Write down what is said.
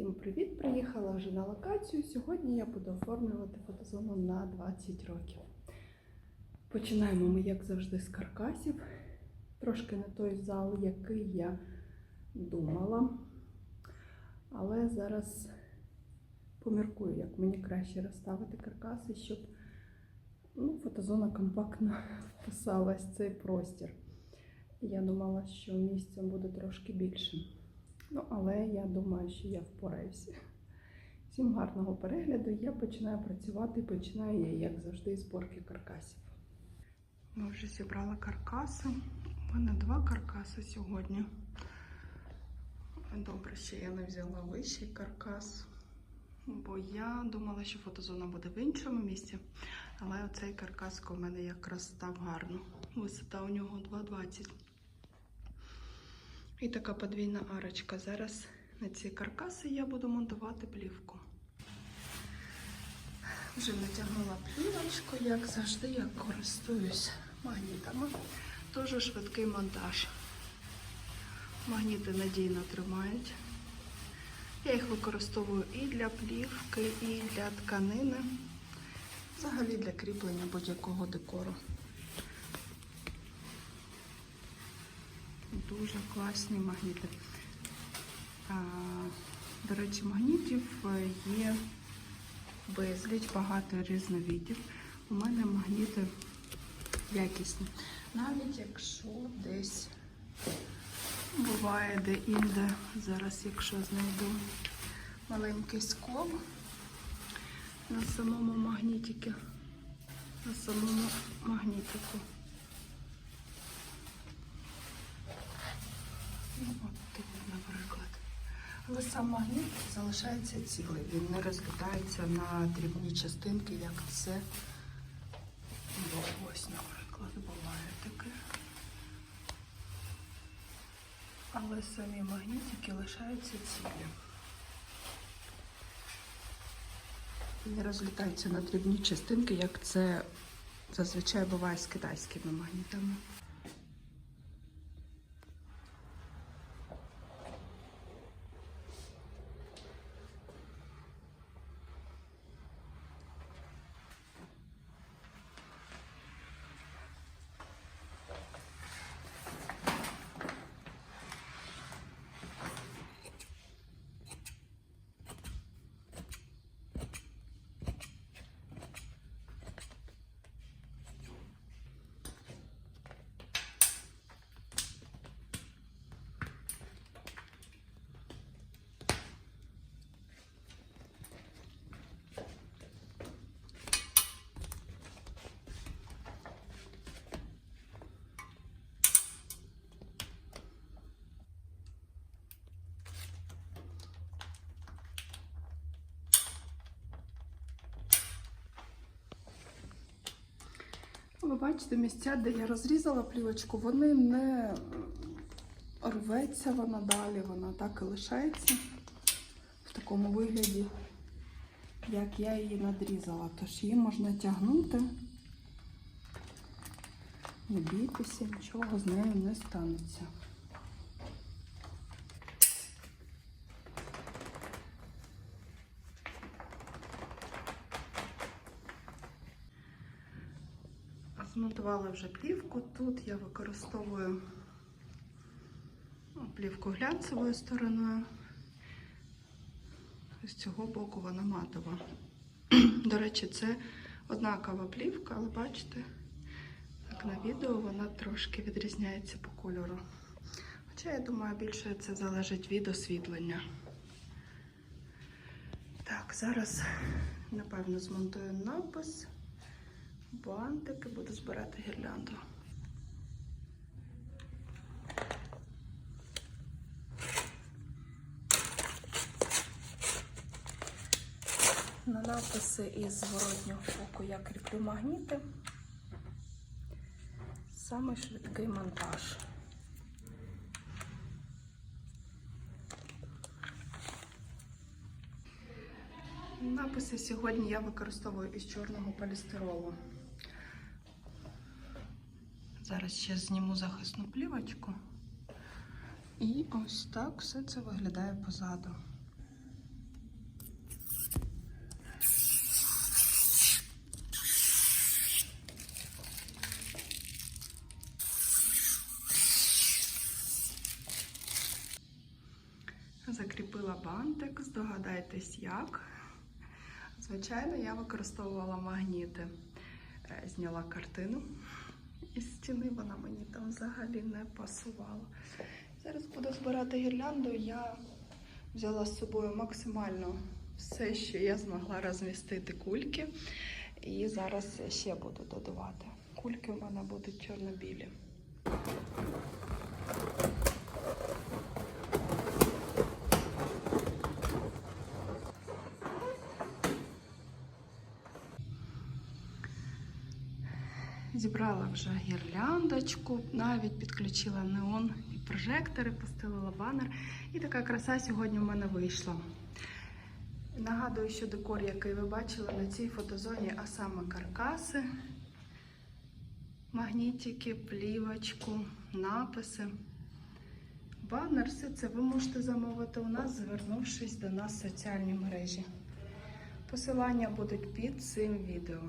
Всім привіт! Приїхала вже на локацію. Сьогодні я буду оформлювати фотозону на 20 років. Починаємо ми, як завжди, з каркасів. Трошки не той зал, який я думала. Але зараз поміркую, як мені краще розставити каркаси, щоб ну, фотозона компактно вписалась в цей простір. Я думала, що місця буде трошки більше. Ну, але я думаю, що я впораюся. Всім гарного перегляду. Я починаю працювати. Починаю я, як завжди, з зборки каркасів. Ми вже зібрали каркаси. У мене два каркаси сьогодні. Добре, що я не взяла вищий каркас, бо я думала, що фотозона буде в іншому місці. Але оцей каркас у мене якраз став гарно. Висота у нього 2,20. І така подвійна арочка. Зараз на ці каркаси я буду монтувати плівку. Вже натягнула плівочку, як завжди, я користуюсь магнітами. Дуже швидкий монтаж. Магніти надійно тримають. Я їх використовую і для плівки, і для тканини, взагалі для кріплення будь-якого декору. Дуже класні магніти. До речі, магнітів є безліч, багато різновидів. У мене магніти якісні. Навіть якщо десь буває де-інде, зараз, якщо знайду маленький скол на самому магнітику, на самому магнітику. Ну, от тут, наприклад. Але сам магніт залишається цілий. Він не розлітається на дрібні частинки, як це було ось, наприклад, буває таке. Але самі магнітики лишаються цілі. Не розлітаються на дрібні частинки, як це зазвичай буває з китайськими магнітами. Ви бачите місця, де я розрізала плівочку, вони не рветься вона далі, вона так і лишається в такому вигляді, як я її надрізала. Тож її можна тягнути, не бійтеся, нічого з нею не станеться. Змонтувала вже плівку. Тут я використовую плівку глянцевою стороною. З цього боку вона матова. До речі, це однакова плівка, але бачите, так на відео вона трошки відрізняється по кольору. Хоча, я думаю, більше це залежить від освітлення. Так, зараз, напевно, змонтую напис бантики, буду збирати гірлянду. На написи із зворотнього боку я кріплю магніти. Саме швидкий монтаж. Написи сьогодні я використовую із чорного полістиролу. Зараз ще зніму захисну плівочку. І ось так все це виглядає позаду. Закріпила бантик, здогадайтесь як. Звичайно, я використовувала магніти, е, зняла картину із стіни, вона мені там взагалі не пасувала. Зараз буду збирати гірлянду. Я взяла з собою максимально все, що я змогла розмістити кульки. І зараз ще буду додавати. Кульки у мене будуть чорно-білі. Зібрала вже гірляндочку, навіть підключила неон і прожектори, постелила банер. І така краса сьогодні в мене вийшла. Нагадую, що декор, який ви бачили на цій фотозоні, а саме каркаси, магнітики, плівочку, написи. Банер, все це ви можете замовити у нас, звернувшись до нас в соціальні мережі. Посилання будуть під цим відео.